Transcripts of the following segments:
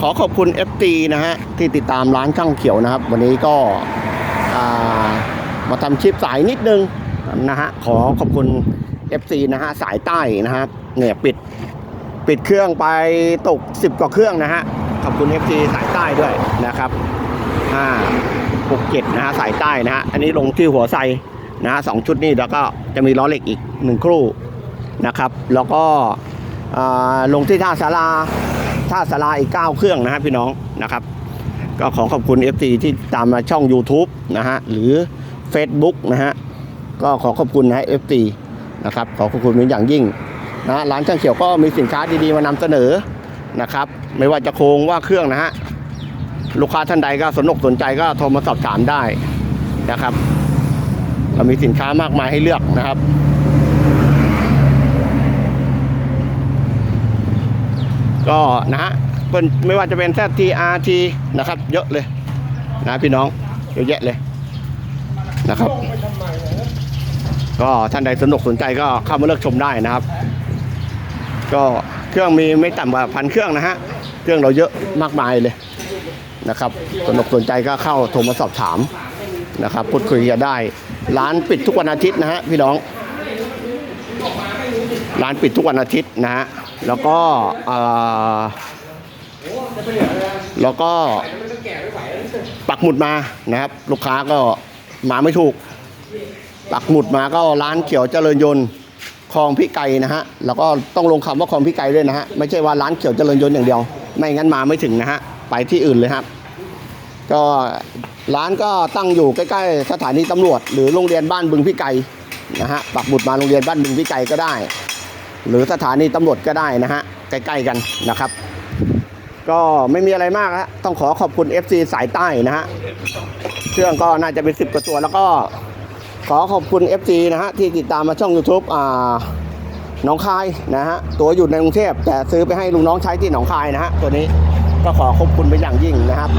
ขอขอบคุณ FT นะฮะที่ติดตามร้านช่างเขียวนะครับ วันนี้ก็ามาทำคลิปสายนิดนึงนะฮะขอขอบคุณ FC นะฮะสายใต้นะครับเนี่ยปิดปิดเครื่องไปตก 10 กว่าเครื่องนะฮะขอบคุณ FC สายใต้ด้วยนะครับห้าหกเจ็ดนะฮะสายใต้นะฮะอันนี้ลงที่หัวไซนะฮะสองชุดนี้แล้วก็จะมีล้อเหล็กอีกหนึ่งครู่นะครับ แล้วก็ลงที่ท่าสารา ท่าสาราอีก 9 เครื่องนะฮะพี่น้องนะครับ ก็ขอขอบคุณ FC ที่ตามมาช่อง YouTube นะฮะหรือ Facebook นะฮะก็ขอขอบคุณนะฮะ FC นะครับขอขอบคุณเป็นอย่างยิ่งนะฮะร้านช่างเขียวก็มีสินค้าดีๆมานำเสนอนะครับ ไม่ว่าจะโครงว่าเครื่องนะฮะลูกค้าท่านใดก็สนอกสนใจก็โทรมาสอบถามได้นะครับ เรามีสินค้ามากมายให้เลือกนะครับ ก็นะฮะเป็นไม่ว่าจะเป็น ZTRT นะครับ เยอะเลยนะพี่น้องเยอะแยะเลยนะครับ ก็ท่านใดสนุกสนใจก็เข้ามาเลือกชมได้นะครับ ก็เครื่องมีไม่ต่ำกว่าพันเครื่องนะฮะเครื่องเราเยอะมากมายเลยนะครับสนุกสนใจก็เข้าโทรมาสอบถามนะครับพูดคุยกันได้ ร้านปิดทุกวันอาทิตย์นะฮะพี่น้อง ร้านปิดทุกวันอาทิตย์นะฮะแล้วก็เอ่อ แล้วก็ปักหมุดมานะครับ ลูกค้าก็มาไม่ถูก ปักหมุดมาก็ร้านเขียวเจริญยนต์คลองพี่ไก่นะฮะแล้วก็ต้องลงคำว่าคลองพี่ไก่ด้วยนะฮะไม่ใช่ว่าร้านเขียวเจริญยนต์อย่างเดียว ไม่งั้นมาไม่ถึงนะฮะไปที่อื่นเลยครับ ก็ร้านก็ตั้งอยู่ใกล้ๆสถานีตำรวจ หรือโรงเรียนบ้านบึงพี่ไก่นะฮะปักหมุดมาโรงเรียนบ้านบึงพี่ไก่ก็ได้ หรือสถานีตำรวจก็ได้นะฮะใกล้ๆกันนะครับ ก็ไม่มีอะไรมากฮะต้องขอขอบคุณ FC สายใต้นะฮะเครื่องก็น่าจะเป็นสิบกว่าตัวแล้วก็ขอขอบคุณ FC นะฮะที่ติดตามมาช่อง YouTube อ่าหนองคายนะฮะตัวอยู่ในกรุงเทพแต่ซื้อไปให้ลุงน้องใช้ที่หนองคายนะฮะตัวนี้ก็ขอขอบคุณเป็นอย่างยิ่งนะครับ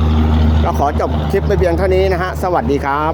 ก็ขอจบคลิปไปเพียงเท่านี้นะฮะสวัสดีครับ